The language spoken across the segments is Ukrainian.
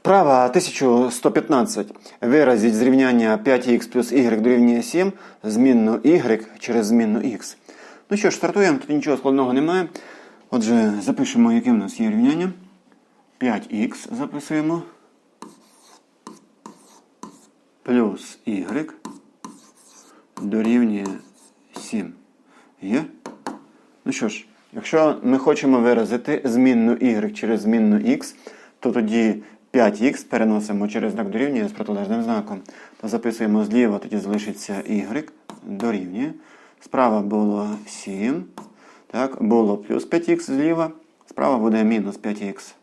Вправа 1115. Виразіть зрівняння 5х плюс y дорівнює 7, змінну y через змінну x. Ну що ж, стартуємо, тут нічого складного немає. Отже, запишемо, яке в нас є рівняння. 5х записуємо. Плюс y дорівнює 7. Є? Ну що ж, якщо ми хочемо виразити змінну y через змінну x, то тоді 5х переносимо через знак дорівнює з протилежним знаком. То записуємо зліва, тоді залишиться y дорівнює. Справа було 7. Так, було плюс 5х зліва. Справа буде мінус 5х.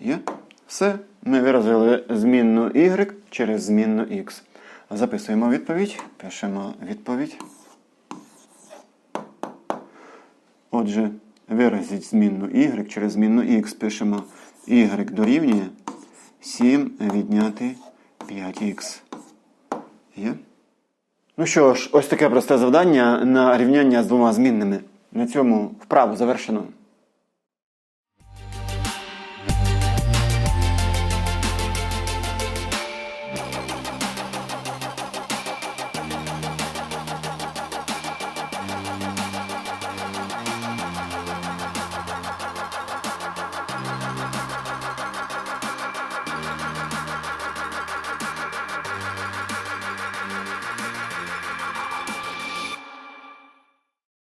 Є? Все. Ми виразили змінну y через змінну x. Записуємо відповідь. Пишемо відповідь. Отже, виразіть змінну y через змінну x. Пишемо y дорівнює 7 відняти 5х. Є? Ну що ж, ось таке просте завдання на рівняння з двома змінними. На цьому вправу завершено.